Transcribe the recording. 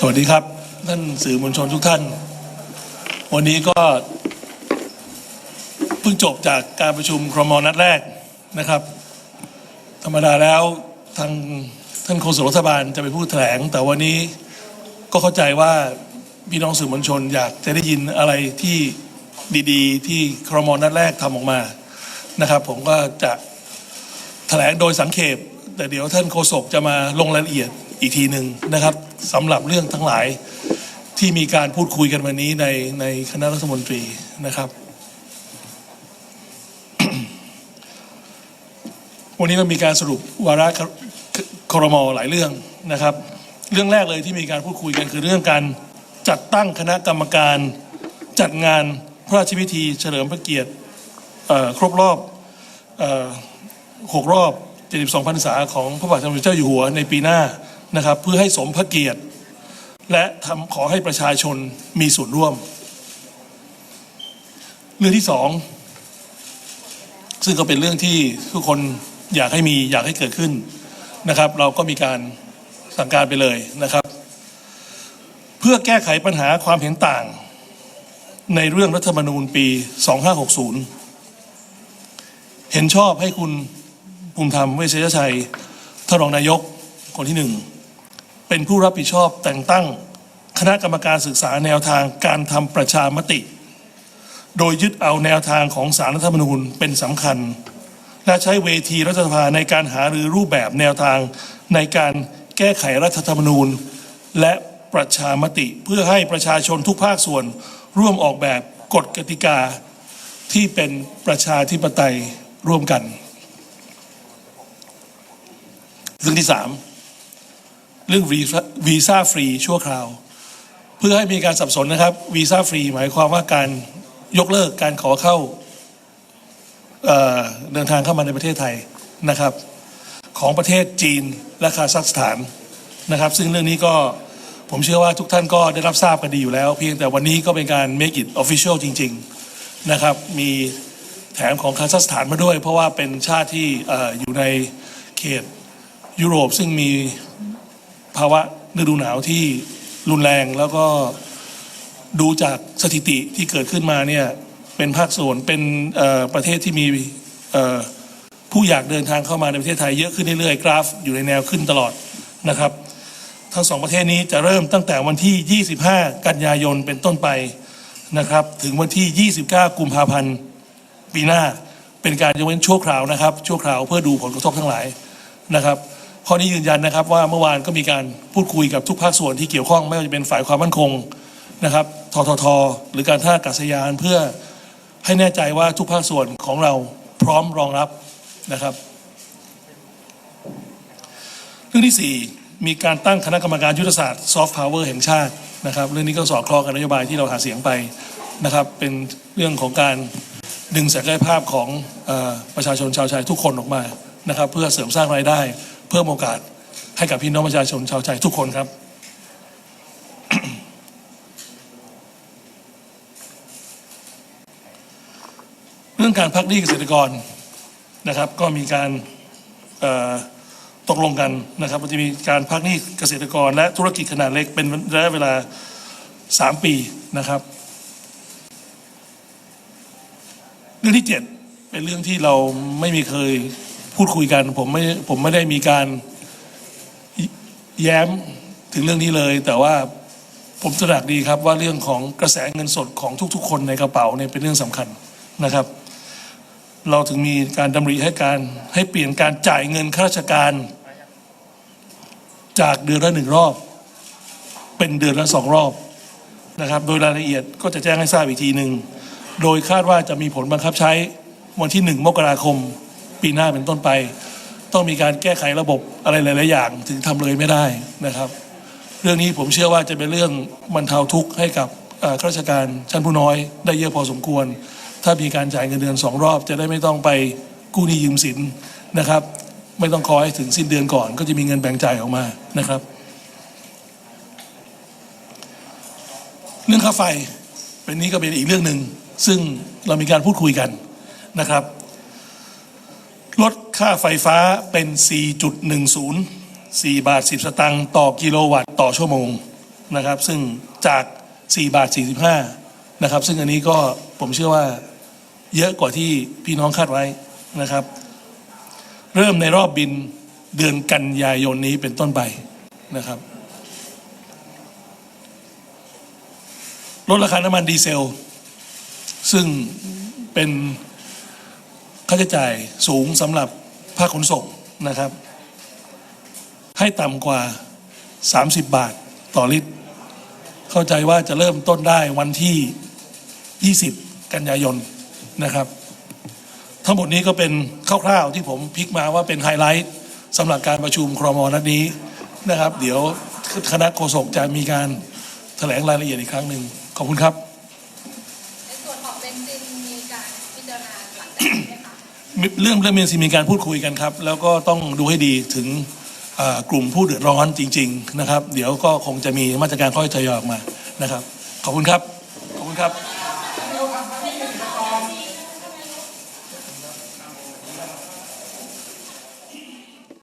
สวัสดีครับ ท่านสื่อมวลชนทุกท่าน วันนี้ก็ เพิ่งจบจากการประชุมครมนัดแรกนะครับ ธรรมดาแล้วทางท่านโฆษกรัฐบาลจะไปพูดแถลง แต่วันนี้ก็เข้าใจว่าพี่น้องสื่อมวลชนอยากจะได้ยินอะไรที่ดีๆ ที่ครมนัดแรกทำออกมานะครับ ผมก็จะแถลงโดยสังเขปแต่เดี๋ยวท่านโฆษกจะมาลงรายละเอียด อีกทีหนึ่งนะครับสำหรับเรื่องทั้งหลายที่มีการพูดคุยกันวันนี้ในในคณะรัฐมนตรีนะครับ วันนี้เรามีการสรุปวาระครมหลายเรื่องนะครับ เรื่องแรกเลยที่มีการพูดคุยกันคือเรื่องการจัดตั้งคณะกรรมการจัดงานพระราชพิธีเฉลิมพระเกียรติครบรอบหกรอบ 72พรรษาของพระบาทสมเด็จเจ้าอยู่หัวในปีหน้า นะครับเพื่อให้สมพระเกียรติ และทำขอให้ประชาชนมีส่วนร่วม เรื่องที่สองซึ่งก็เป็นเรื่องที่ทุกคนอยากให้มีอยากให้เกิดขึ้นนะครับ เราก็มีการสั่งการไปเลยนะครับ เพื่อแก้ไขปัญหาความเห็นต่าง ในเรื่องรัฐธรรมนูญปี 2560 เห็นชอบให้คุณภูมิธรรมเวชยชัยทานรองนายกคนที่หนึ่ง เป็นผู้รับผิดชอบแต่งตั้งคณะกรรมการศึกษาแนวทางการทำประชามติ โดยยึดเอาแนวทางของสารรัฐธรรมนูญเป็นสำคัญ และใช้เวทีรัฐสภาในการหารือรูปแบบแนวทางในการแก้ไขรัฐธรรมนูญ และประชามติเพื่อให้ประชาชนทุกภาคส่วนร่วมออกแบบกฎกติกาที่เป็นประชาธิปไตยร่วมกันเรื่องที่สาม เรื่องวีซ่าฟรีชั่วคราว เพื่อให้มีการสับสนนะครับวีซ่าฟรีหมายความว่าการยกเลิกการขอเข้าเเดินทางเข้ามาในประเทศไทยนะครับ ของประเทศจีนและคาซัคสถานนะครับ ซึ่งเรื่องนี้ก็ผมเชื่อว่าทุกท่านก็ได้รับทราบกันดีอยู่แล้ว เพียงแต่วันนี้ก็เป็นการ make it official จริง ๆนะครับ มีแถมของคาซัคสถานมาด้วย เพราะว่าเป็นชาติที่ออยู่ในเขตยุโรปซึ่งมี ภาวะฤดูหนาวที่รุนแรงแล้วก็ดูจากสถิติที่เกิดขึ้นมาเนี่ยเป็นภาคส่วนเป็นประเทศที่มีผู้อยากเดินทางเข้ามาในประเทศไทยเยอะขึ้นเรื่อยๆกราฟ อยู่ในแนวขึ้นตลอดนะครับ ทั้งสองประเทศนี้จะเริ่มตั้งแต่วันที่ 25 กันยายนเป็นต้นไปนะครับ ถึงวันที่ 29 กุมภาพันธ์ปีหน้า เป็นการยกเว้นชั่วคราวนะครับชั่วคราวเพื่อดูผลกระทบทั้งหลายนะครับ ข้อนี้ยืนยันนะครับว่าเมื่อวานก็มีการพูดคุยกับทุกภาคส่วนที่เกี่ยวข้องไม่ว่าจะเป็นฝ่ายความมั่นคงนะครับทททหรือการท่าอากาศยานเพื่อให้แน่ใจว่าทุกภาคส่วนของเราพร้อมรองรับนะครับ เรื่องที่ 4 มีการตั้งคณะกรรมการยุทธศาสตร์ซอฟต์พาวเวอร์แห่งชาตินะครับ เรื่องนี้ก็สอดคล้องกับนโยบายที่เราหาเสียงไปนะครับ เป็นเรื่องของการดึงศักยภาพของอประชาชนชาวไทยทุกคนออกมานะครับ เพื่อเสริมสร้างรายได้ เพิ่มโอกาสให้กับพี่น้องประชาชนชาวไทยทุกคนครับเรื่องการพักหนี้เกษตรกรนะครับ ก็มีการตกลงกันนะครับว่าจะมีการพักหนี้เกษตรกร และธุรกิจขนาดเล็กเป็นระยะเวลา 3 ปีนะครับ เรื่องที่ 7 เป็นเรื่องที่เราไม่มีเคย พูดคุยกัน ผมไม่ผมไม่ได้มีการแย้มถึงเรื่องนี้เลย แต่ว่าผมตระหนักดีครับว่าเรื่องของกระแสเงินสดของทุก ๆ คนในกระเป๋าเนี่ยเป็นเรื่องสำคัญนะครับ เราถึงมีการดำริให้การให้เปลี่ยนการจ่ายเงินข้าราชการ จากเดือนละหนึ่งรอบ เป็นเดือนละสองรอบนะครับ โดยรายละเอียดก็จะแจ้งให้ทราบอีกทีหนึ่งโดยคาดว่าจะมีผลบังคับใช้วันที่หนึ่งมกราคม ปีหน้าเป็นต้นไป ต้องมีการแก้ไขระบบอะไรหลาย ๆ อย่างถึงทำเลยไม่ได้นะครับ เรื่องนี้ผมเชื่อว่าจะเป็นเรื่องบรรเทาทุกข์ให้กับข้าราชการชั้นผู้น้อยได้เยอะพอสมควร ถ้ามีการจ่ายเงินเดือนสองรอบ จะได้ไม่ต้องไปกู้หนี้ยืมสินนะครับ ไม่ต้องคอยถึงสิ้นเดือนก่อน ก็จะมีเงินแบ่งจ่ายออกมานะครับ เรื่องค่าไฟเป็นนี้ก็เป็นอีกเรื่องหนึ่งซึ่งเรามีการพูดคุยกันนะครับ ค่าไฟฟ้าเป็น 4.10 4 บาท 10 สตางค์ต่อกิโลวัตต์ต่อชั่วโมงนะครับ ซึ่งจาก 4 บาท 45 นะครับ ซึ่งอันนี้ก็ผมเชื่อว่าเยอะกว่าที่พี่น้องคาดไว้นะครับ เริ่มในรอบบินเดือนกันยายนนี้เป็นต้นไปนะครับลดราคาน้ำมันดีเซล ซึ่งเป็นค่าใช้จ่ายสูงสำหรับ ภาคขนส่งนะครับ ให้ต่ำกว่า 30 บาทต่อลิตร เข้าใจว่าจะเริ่มต้นได้วันที่ 20 กันยายนนะครับ ทั้งหมดนี้ก็เป็นคร่าวๆที่ผมพลิกมาว่าเป็นไฮไลท์สำหรับการประชุมครมนัดนี้นะครับ เดี๋ยวคณะโฆษกจะมีการแถลงรายละเอียดอีกครั้งหนึ่งขอบคุณครับ ในส่วนของเบนซินมีการพิจารณาหลังจากนี้ไหมคะ เรื่องเรื่องเมนซิมีการพูดคุยกันครับ แล้วก็ต้องดูให้ดีถึงกลุ่มผู้เดือดร้อนจริง ๆ นะครับ เดี๋ยวก็คงจะมีมาตรการค่อยทยอยออกมานะครับ ขอบคุณครับ ขอบคุณครับ